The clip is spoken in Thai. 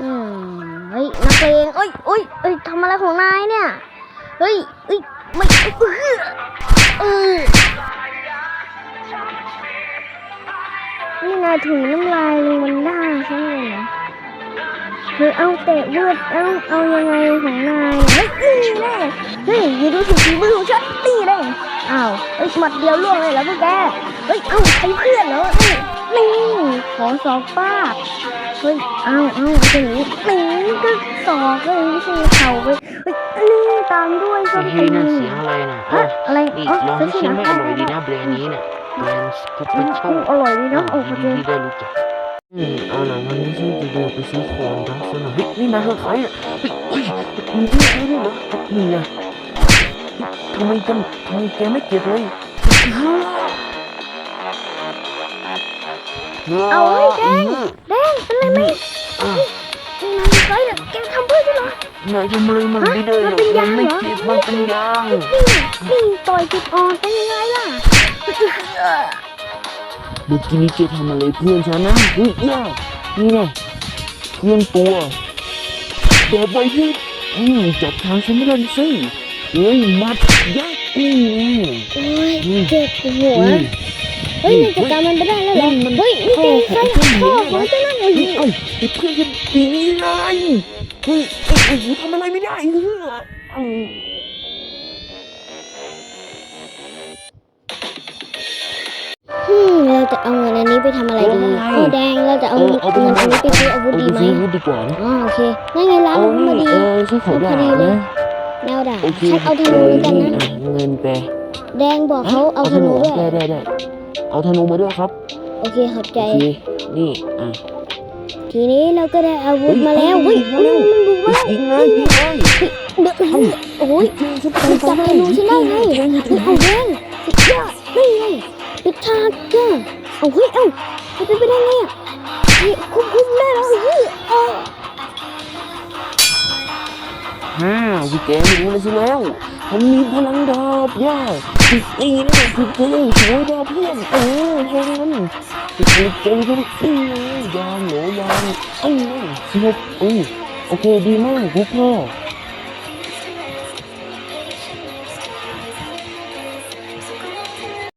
อืมเฮ้ยนักเลงเอ้ยเอ้ยเอ้ยทำอะไรของนายเนี่ย เฮ้ยเอ้ยไม่เออเออนี่นายถุยน้ำลายลงบนหน้าฉันเลยเหรอเฮ้ยเอาเตะเลืดเอาเอายังไงของนายเนี่ยเฮ้ยนี่แน่เฮ้ยอย่าดูถูกฝีมือของฉันตีเลยอ้าวเฮ้ยหมัดเดียวล่วงเลยเหรอพวกแก เฮ้ย เอ้าใช้เพื่อนเหรอนี่นี่ขอสอบป้าบเฮ้ย เอาเอาจะหนีหนีก็สอกเลยไม่ใช่เข่าไปเฮ้ยนี่ตามด้วยส้นเฮ้ตียนนั่นเสียงอะไรน่ะอะอะไรนี่อ๋อลองให้ซื้อชิมไม่อที่ร่อยดีไหนนะแบรนด์นี้น่ะแบรนด์สกูปอืเปอมร์โชอืมอร่อยดีนะโอ้โหดีที่ได้รู้จักอืมเอาล่ะวันนี้ฉันจะเดินไปซื้อของรักซะหน่อยเฮ้ยนี่นายคือใครอะเฮ้ยเฮ้ยมึงเรียกได้ด้วยเหรอนี่ไงทำไมกันทำไมแกไม่เก็บเลย เอาเฮ้ยแดงแดงเป็นไรไหมอะนี่นายเป็นใครเนี่ยแกทำเพื่อนฉันเหรอนายทำอะไรมันไม่ได้หรอกมันเป็นยางไม่เหรอเก็บมันเป็นยางนี่นี่ต่อยจุดอ่อนเป็นยังไงล่ะเมื่อกี้นี้แกทำอะไรเพื่อนฉันนะเฮ้ยน่านี่ไงเครื่องตัวแบบไวพิษอืมจับทางฉันไม่ได้สิเฮ้ยมัดยักษ์นี่ไงโอ้ยเจ็บหัวอืม เฮ้ยนายจัดการมันไปได้แล้วเหรอมันเฮ้ยนี่แกใครอะพ่อของเจ้านั่นเองเฮ้ยเอ้าไอ้เพื่อนฉันตีเลยเฮ้ยไอ้ไอ้หูทำอะไรไม่ได้เฮ้ยอืมอืมเราจะเอาเงินอันนี้ไปทำอะไรดีโอ้แดงเราจะเอาเอเงิอนเอาไปอันนี้ไปซื้ออาวุธเอาดีไปไหมซื้ออาวุธดีกว่านะอ๋อโอเคนั่นไงร้านเอาอาวุธพอนี่ดีเออฉันขอเอาพด่าอดีเลยนะแนวด่าโอเคฉันเอาธนูแล้วกันนะอ่เงินไปแดงบอกเขาเอาธนูด้วยได้ได้ได้ เอาธนูมาด้วยครับโอเคขอบใจ โอเคนี่อะทีนี้เราก็ได้อาวุธมาแล้วเฮ้เฮ้ยยมันบุกมาแล้วยิงเลยยิงเลยเดือดโอ้ยฉันมันจับธนูฉันได้ไงเฮ้ยเอาแดงสุดยอดนี่ไงปิดฉากจ้าเอาเฮ้ยเอ้ามันเป็นไปได้ไงอะ ฮ่าพี่แกไม่รู้เลยสิแล้วผมมีพลังดาบย่าพี่นี่นะพี่เจ้สวยดาบเพื่อนเออแค่นั้นพี่เจ้เจ้ก็อือยางเหรอยามเอ้ยสนุกอุ้ยโอเคดีมากลูกพ่อ